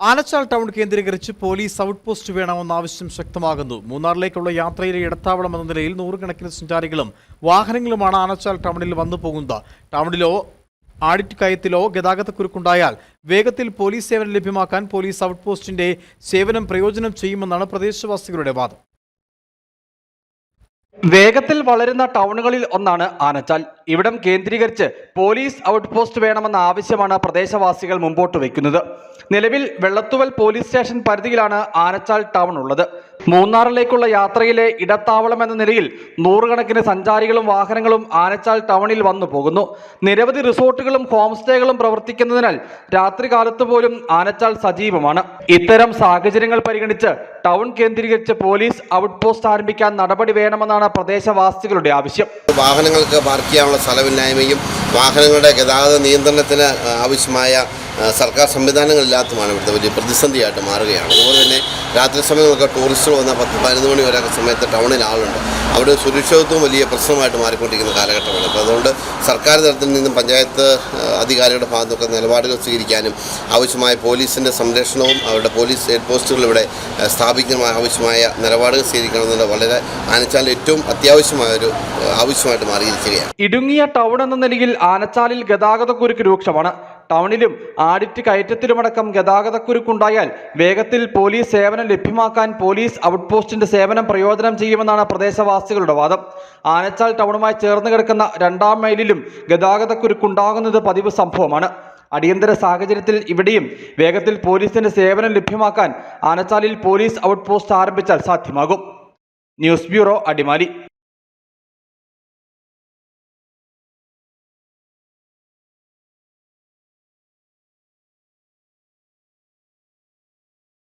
Anachal town കേന്ദ്രീകരിച്ച് police out post വേണമെന്ന ആവശ്യം ശക്തമാകുന്നു. മൂന്നാറിലേക്കുള്ള യാത്രയിലെ ഇടത്താവളം എന്ന നിലയിൽ നൂറുകണക്കിന് സഞ്ചാരികളും വാഹനങ്ങളുമാണ് ആനച്ചാൽ ടൗണിൽ വന്നു പോകുന്നത്. ടൗണിലോ ആഡിറ്റ് കയത്തിലോ ഗതാഗതക്കുരുക്കുണ്ടായാൽ വേഗത്തിൽ പോലീസ് സേവനം ലഭ്യമാക്കാൻ പോലീസ് ഔട്ട് പോസ്റ്റിന്റെ സേവനം പ്രയോജനം ചെയ്യുമെന്നാണ് പ്രദേശവാസികളുടെ വാദം. വേഗത്തിൽ വളരുന്ന ടൗണുകളിൽ ഒന്നാണ് ആനച്ചാൽ. ഇവിടം കേന്ദ്രീകരിച്ച് പോലീസ് ഔട്ട് പോസ്റ്റ് വേണമെന്ന ആവശ്യമാണ് പ്രദേശവാസികൾ മുമ്പോട്ട് വയ്ക്കുന്നത്. നിലവിൽ വെള്ളത്തുവൽ പോലീസ് സ്റ്റേഷൻ പരിധിയിലാണ് ആനച്ചാൽ ടൗൺ ഉള്ളത്. മൂന്നാറിലേക്കുള്ള യാത്രയിലെ ഇടത്താവളം എന്ന നിലയിൽ നൂറുകണക്കിന് സഞ്ചാരികളും വാഹനങ്ങളും ആനച്ചാൽ ടൗണിൽ വന്നു പോകുന്നു. നിരവധി റിസോർട്ടുകളും ഹോം സ്റ്റേകളും പ്രവർത്തിക്കുന്നതിനാൽ രാത്രികാലത്ത് പോലും ആനച്ചാൽ സജീവമാണ്. ഇത്തരം സാഹചര്യങ്ങൾ പരിഗണിച്ച് ടൗൺ കേന്ദ്രീകരിച്ച് പോലീസ് ഔട്ട് പോസ്റ്റ് ആരംഭിക്കാൻ നടപടി വേണമെന്നാണ് പ്രദേശവാസികളുടെ ആവശ്യം. വാഹനങ്ങൾക്ക് പാർക്ക് ചെയ്യാനുള്ള സ്ഥലമില്ലായ്മയും വാഹനങ്ങളുടെ ഗതാഗത നിയന്ത്രണത്തിന് ആവശ്യമായ സർക്കാർ സംവിധാനങ്ങളില്ലാത്തതുമാണ് ഇവിടുത്തെ വലിയ പ്രതിസന്ധിയായിട്ട് മാറുകയാണ്. അതുപോലെ തന്നെ രാത്രി സമയങ്ങളൊക്കെ ടൂറിസ്റ്റുകൾ വന്ന പത്ത് പതിനൊന്ന് മണി വരെ സമയത്ത് ടൗണിൽ ആളുണ്ട്. അവിടെ സുരക്ഷിതത്വം വലിയ പ്രശ്നമായിട്ട് മാറിക്കൊണ്ടിരിക്കുന്ന കാലഘട്ടമാണ്. അപ്പോൾ അതുകൊണ്ട് സർക്കാർ തലത്തിൽ നിന്നും പഞ്ചായത്ത് അധികാരികളുടെ ഭാഗത്തൊക്കെ നിലപാടുകൾ സ്വീകരിക്കാനും ആവശ്യമായ പോലീസിന്റെ സംരക്ഷണവും അവരുടെ പോലീസ് ഹെഡ് പോസ്റ്റുകൾ ഇവിടെ സ്ഥാപിക്കുന്ന ആവശ്യമായ നിലപാടുകൾ സ്വീകരിക്കണമെന്നുള്ള വളരെ ആനച്ചാൽ ഏറ്റവും അത്യാവശ്യമായ ഒരു ആവശ്യമായിട്ട് മാറിയിരിക്കുകയാണ്. ഇടുങ്ങിയ ടൗൺ എന്ന നിലയിൽ ആനച്ചാലിൽ ഗതാഗതക്കുരുക്ക് രൂക്ഷമാണ്. ടൗണിലും ആഡിറ്റ് കയറ്റത്തിലുമടക്കം ഗതാഗതക്കുരുക്കുണ്ടായാൽ വേഗത്തിൽ പോലീസ് സേവനം ലഭ്യമാക്കാൻ പോലീസ് ഔട്ട് പോസ്റ്റിന്റെ സേവനം പ്രയോജനം ചെയ്യുമെന്നാണ് പ്രദേശവാസികളുടെ വാദം. ആനച്ചാൽ ടൗണുമായി ചേർന്ന് കിടക്കുന്ന രണ്ടാം മൈലിലും ഗതാഗതക്കുരുക്കുണ്ടാകുന്നത് പതിവ് സംഭവമാണ്. അടിയന്തര സാഹചര്യത്തിൽ ഇവിടെയും വേഗത്തിൽ പോലീസിന്റെ സേവനം ലഭ്യമാക്കാൻ ആനച്ചാലിൽ പോലീസ് ഔട്ട് പോസ്റ്റ് ആരംഭിച്ചാൽ സാധ്യമാകും. News bureau Adimali.